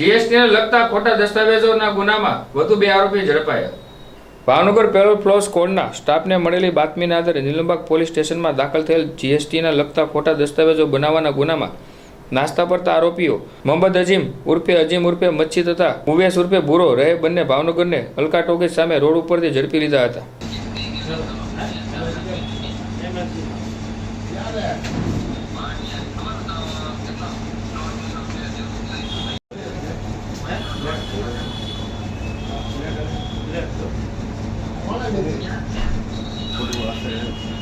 જીએસટીને લગતા ખોટા દસ્તાવેજોના ગુનામાં વધુ બે આરોપી ઝડપાયા. ભાવનગર પેરોલ ફ્લોસ કોડના સ્ટાફને મળેલી બાતમીના આધારે નીલમબાગ પોલીસ સ્ટેશનમાં દાખલ થયેલ જીએસટીના લગતા ખોટા દસ્તાવેજો બનાવવાના ગુનામાં નાસ્તા પરતા આરોપીઓ મોહમ્મદ અજીમ ઉર્ફે અજીમ ઉર્ફે મચ્છી તથા ઉવેશ ઉર્ફે બુરો રહે બંને ભાવનગરને અલકા ટોકેજ સામે રોડ ઉપરથી ઝડપી લીધા હતા. Thank you.